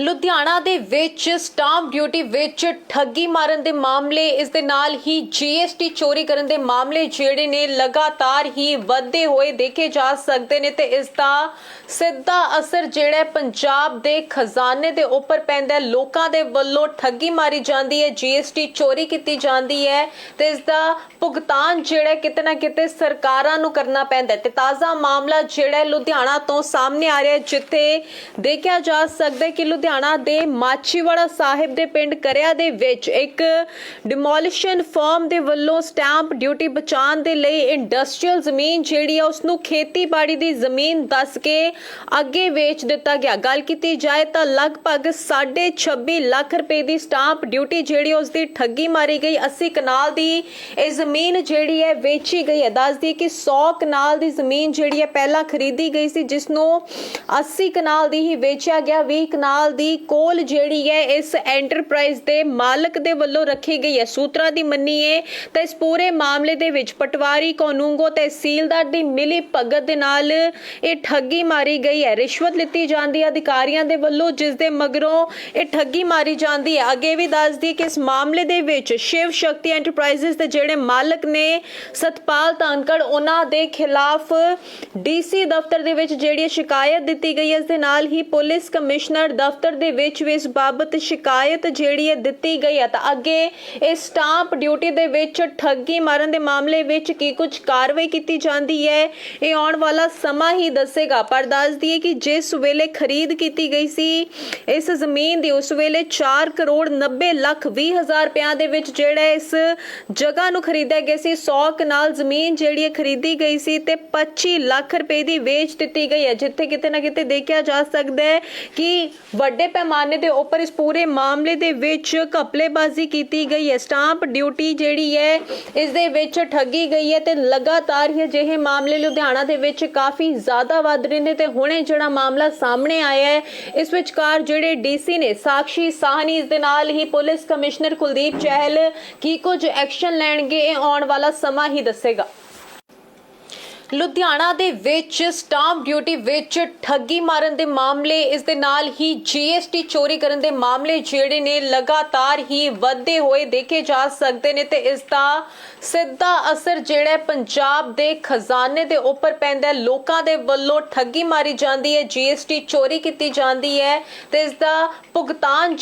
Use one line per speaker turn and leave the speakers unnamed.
ਲੁਧਿਆਣਾ ਦੇ ਵਿੱਚ stamp duty ਵਿੱਚ ਠੱਗੀ ਮਾਰਨ ਦੇ ਮਾਮਲੇ, ਇਸ ਦੇ ਨਾਲ ਹੀ ਜੀਐਸਟੀ ਚੋਰੀ ਕਰਨ ਦੇ ਮਾਮਲੇ ਜਿਹੜੇ ਨੇ ਲਗਾਤਾਰ ਹੀ ਵਧਦੇ ਹੋਏ ਦੇਖੇ ਜਾ ਸਕਦੇ ਨੇ ਤੇ ਇਸ ਦਾ ਸਿੱਧਾ ਅਸਰ ਜਿਹੜਾ ਪੰਜਾਬ ਦੇ ਖਜ਼ਾਨੇ ਦੇ ਉੱਪਰ ਪੈਂਦਾ ਹੈ। ਲੋਕਾਂ ਦੇ ਵੱਲੋਂ ਠੱਗੀ ਮਾਰੀ ਜਾਂਦੀ ਹੈ ਜੀਐਸਟੀ ਚੋਰੀ ਕੀਤੀ ਜਾਂਦੀ ਹੈ ਤੇ ਇਸ ਦਾ ਭੁਗਤਾਨ ਜਿਹੜਾ ਕਿਤੇ ਨਾ ਕਿਤੇ ਸਰਕਾਰਾਂ ਨੂੰ ਕਰਨਾ ਪੈਂਦਾ ਹੈ। ਤੇ ਤਾਜ਼ਾ ਮਾਮਲਾ ਜਿਹੜਾ ਲੁਧਿਆਣਾ ਤੋਂ ਸਾਹਮਣੇ ਆ ਰਿਹਾ ਹੈ, ਜਿੱਥੇ ਦੇਖਿਆ ਜਾ ਸਕਦਾ ਹੈ ਕਿ ਲੁਧਿਆਣਾ ਦੇ ਮਾਛੀਵਾੜਾ ਸਾਹਿਬ ਦੇ ਪਿੰਡ ਕਰਿਆ ਦੇ ਵਿੱਚ ਇੱਕ ਡਿਮੋਲਿਸ਼ਨ ਫਰਮ ਦੇ ਵੱਲੋਂ ਸਟੈਂਪ ਡਿਊਟੀ ਬਚਾਉਣ ਦੇ ਲਈ ਇੰਡਸਟਰੀਅਲ ਜ਼ਮੀਨ ਜਿਹੜੀ ਹੈ ਉਸ ਨੂੰ ਖੇਤੀਬਾੜੀ ਦੀ ਜ਼ਮੀਨ ਦੱਸ ਕੇ ਅੱਗੇ ਵੇਚ ਦਿੱਤਾ ਗਿਆ। ਗੱਲ ਕੀਤੀ ਜਾਏ ਤਾਂ ਲਗਭਗ 26 ਲੱਖ ਰੁਪਏ ਦੀ ਸਟੈਂਪ ਡਿਊਟੀ ਜਿਹੜੀ ਉਸ ਦੀ ਠੱਗੀ ਮਾਰੀ ਗਈ। 80 ਕਨਾਲ ਦੀ ਇਹ ਜ਼ਮੀਨ ਜਿਹੜੀ ਹੈ, ਵੇਚੀ ਗਈ ਹੈ। ਦੱਸਦੀ ਕਿ 100 ਕਨਾਲ ਦੀ ਜ਼ਮੀਨ ਜਿਹੜੀ ਹੈ, ਪਹਿਲਾਂ ਖਰੀਦੀ ਗਈ ਸੀ ਜਿਸ ਨੂੰ 80 ਕਨਾਲ ਦੀ ਹੀ ਵੇਚਿਆ ਗਿਆ। 20 ਕਨਾਲ ਦੀ ਕੋਲ ਜਿਹੜੀ ਹੈ, ਇਸ ਐਂਟਰਪ੍ਰਾਈਜ਼ ਦੇ ਮਾਲਕ ਦੇ ਵੱਲੋਂ ਰੱਖੀ ਗਈ ਹੈ। ਸੂਤਰਾਂ ਦੀ ਮੰਨੀਏ ਤਾਂ ਇਸ ਪੂਰੇ ਮਾਮਲੇ ਦੇ ਵਿੱਚ ਪਟਵਾਰੀ ਕੋਨੂੰਗੋ ਤਹਿਸੀਲਦਾਰ ਦੀ ਮਿਲੀ ਭਗਤ ਦੇ ਨਾਲ ਇਹ ਠੱਗੀ ਮਾਰੀ ਗਈ ਹੈ। ਰਿਸ਼ਵਤ ਲਿੱਤੀ ਜਾਂਦੀ ਹੈ ਅਧਿਕਾਰੀਆਂ ਦੇ ਵੱਲੋਂ, ਜਿਸ ਦੇ ਮਗਰੋਂ ਇਹ ਠੱਗੀ ਮਾਰੀ ਜਾਂਦੀ ਹੈ। ਅੱਗੇ ਵੀ ਦੱਸਦੀ ਕਿ ਇਸ ਮਾਮਲੇ ਦੇ ਵਿੱਚ ਸ਼ਿਵ ਸ਼ਕਤੀ ਐਂਟਰਪ੍ਰਾਈਜ਼ਸ ਦੇ ਜਿਹੜੇ ਮਾਲਕ ਨੇ, ਸਤਪਾਲ ਤਾਂਕੜ ਉਹਨਾਂ ਦੇ ਖਿਲਾਫ ਡੀਸੀ ਦਫ਼ਤਰ ਦੇ ਵਿੱਚ ਜਿਹੜੀ ਸ਼ਿਕਾਇਤ ਦਿੱਤੀ ਗਈ ਹੈ, ਇਸ ਦੇ ਨਾਲ ਹੀ ਪੁਲਿਸ ਕਮਿਸ਼ਨਰ ਦਫ਼ਤਰ ਦੇ ਵਿੱਚ ਵੀ ਇਸ ਬਾਬਤ ਸ਼ਿਕਾਇਤ ਜਿਹੜੀ ਹੈ ਦਿੱਤੀ ਗਈ ਹੈ। ਤਾਂ ਅੱਗੇ ਇਹ ਸਟਾਂਪ ਡਿਊਟੀ ਦੇ ਵਿੱਚ ਠੱਗੀ ਮਾਰਨ ਦੇ ਮਾਮਲੇ ਵਿੱਚ ਕੀ ਕੁਝ ਕਾਰਵਾਈ ਕੀਤੀ ਜਾਂਦੀ ਹੈ, ਇਹ ਆਉਣ ਵਾਲਾ ਸਮਾਂ ਹੀ ਦੱਸੇਗਾ। ਪਰ ਦੱਸ ਦਈਏ ਕਿ ਜਿਸ ਵੇਲੇ ਖਰੀਦ ਕੀਤੀ ਗਈ ਸੀ, ਇਸ ਜ਼ਮੀਨ ਦੀ ਉਸ ਵੇਲੇ 4 ਕਰੋੜ 90 ਲੱਖ 20 ਹਜ਼ਾਰ ਰੁਪਿਆਂ ਦੇ ਵਿੱਚ ਜਿਹੜਾ ਇਸ ਜਗ੍ਹਾ ਨੂੰ ਖਰੀਦਿਆ ਗਿਆ ਸੀ 100 ਕਨਾਲ ਜ਼ਮੀਨ ਜਿਹੜੀ ਹੈ ਖਰੀਦੀ ਗਈ ਸੀ ਤੇ 25 ਲੱਖ ਰੁਪਏ ਦੀ ਵੇਚ ਦਿੱਤੀ ਗਈ ਹੈ। ਜਿੱਥੇ ਕਿਤੇ ਨਾ ਕਿਤੇ ਦੇਖਿਆ ਜਾ ਸਕਦਾ ਹੈ ਕਿ ਵੱਡੇ ਵੱਡੇ ਪੈਮਾਨੇ ਦੇ ਉੱਪਰ ਇਸ ਪੂਰੇ ਮਾਮਲੇ ਦੇ ਵਿੱਚ ਘਪਲੇਬਾਜ਼ੀ ਕੀਤੀ ਗਈ ਹੈ। ਸਟਾਂਪ ਡਿਊਟੀ ਜਿਹੜੀ ਹੈ, ਇਸ ਦੇ ਵਿੱਚ ਠੱਗੀ ਗਈ ਹੈ ਤੇ ਲਗਾਤਾਰ ਹੀ ਅਜਿਹੇ ਮਾਮਲੇ ਲੁਧਿਆਣਾ ਦੇ ਵਿੱਚ ਕਾਫੀ ਜ਼ਿਆਦਾ ਵੱਧ ਰਹੇ ਨੇ ਤੇ ਹੁਣੇ ਜਿਹੜਾ ਮਾਮਲਾ ਸਾਹਮਣੇ ਆਇਆ ਹੈ, ਇਸ ਵਿਚਕਾਰ ਜਿਹੜੇ ਡੀਸੀ ਨੇ ਸਾਕਸ਼ੀ ਸਾਹਨੀ, ਇਸ ਦੇ ਨਾਲ ਹੀ ਪੁਲਿਸ ਕਮਿਸ਼ਨਰ ਕੁਲਦੀਪ ਚਹਿਲ ਕੀ ਕੁਝ ਐਕਸ਼ਨ ਲੈਣਗੇ, ਇਹ ਆਉਣ ਵਾਲਾ ਸਮਾਂ ਹੀ ਦੱਸੇਗਾ। ਲੁਧਿਆਣਾ ਦੇ ਵਿੱਚ ਸਟਾਂਪ ਡਿਊਟੀ ਵਿੱਚ ਠੱਗੀ ਮਾਰਨ ਦੇ ਮਾਮਲੇ, ਇਸ ਦੇ ਨਾਲ ਹੀ ਜੀਐਸਟੀ ਚੋਰੀ ਕਰਨ ਦੇ ਮਾਮਲੇ ਜਿਹੜੇ ਨੇ ਲਗਾਤਾਰ ਹੀ ਵੱਧਦੇ ਹੋਏ ਦੇਖੇ ਜਾ ਸਕਦੇ ਨੇ ਤੇ ਇਸ ਦਾ ਸਿੱਧਾ ਅਸਰ ਜਿਹੜਾ ਪੰਜਾਬ ਦੇ ਖਜ਼ਾਨੇ ਦੇ ਉੱਪਰ ਪੈਂਦਾ ਲੋਕਾਂ ਦੇ ਵੱਲੋਂ ਠੱਗੀ ਮਾਰੀ ਜਾਂਦੀ ਹੈ ਜੀਐਸਟੀ ਚੋਰੀ ਕੀਤੀ ਜਾਂਦੀ ਹੈ ਤੇ ਇਸ ਦਾ ਭੁਗਤਾਨ